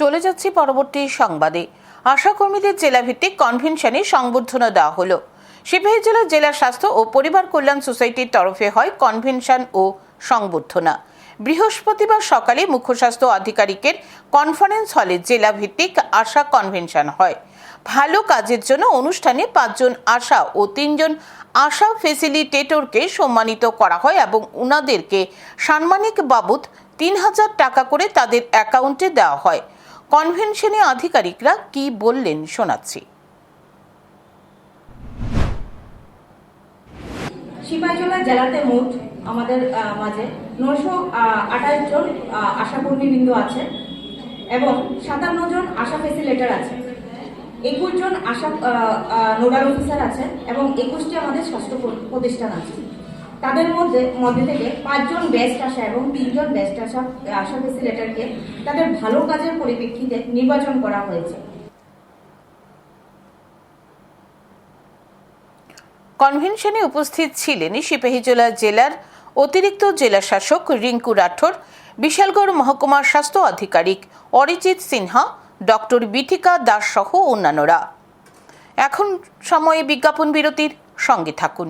চলে যাচ্ছি পরবর্তী সংবাদে। আশাকর্মীদের জেলাভিত্তিক কনভেনশনে সংবর্ধনা দেওয়া হলো। সিপাহী জেলা জেলা স্বাস্থ্য ও পরিবার কল্যাণ সোসাইটির তরফে হয় কনভেনশন ও সংবর্ধনা। বৃহস্পতিবার সকালে মুখ্য স্বাস্থ্য আধিকারিকের কনফারেন্স হলে জেলা ভিত্তিক আশা কনভেনশন হয়। ভালো কাজের জন্য অনুষ্ঠানে পাঁচজন আশা ও তিনজন আশা ফেসিলিটেটরকে সম্মানিত করা হয় এবং উনাদেরকে সাম্মানিক বাবদ তিন হাজার টাকা করে তাদের অ্যাকাউন্টে দেওয়া হয়। কনভেনশনে আধিকারিকরা কি বললেন শোনাচ্ছি। সিপাহীজলা জেলাতে মোট আমাদের মাঝে নশো আঠাশ জন আশাকর্মীবৃন্দ আছে এবং সাতান্ন জন আশা ফেসিলেটার আছে। একুশ জন আশা নোডাল অফিসার আছে এবং একুশটি আমাদের স্বাস্থ্য প্রতিষ্ঠান আছে। তাদের মধ্যে মধ্যে থেকে পাঁচজন বেস্ট আশা এবং তিনজন বেস্ট আশা আশা ফেসিলেটারকে তাদের ভালো কাজের পরিপ্রেক্ষিতে নির্বাচন করা হয়েছে। কনভেনশনে উপস্থিত ছিলেন সিপাহীজলা জেলার অতিরিক্ত জেলা শাসক রিঙ্কু রাঠোর, বিশালগড় মহকুমার স্বাস্থ্য আধিকারিক অরিজিৎ সিনহা, ডক্টর বিথিকা দাস সহ অন্যান্যরা। এখন সময়ে বিজ্ঞাপন বিরতির সঙ্গে থাকুন।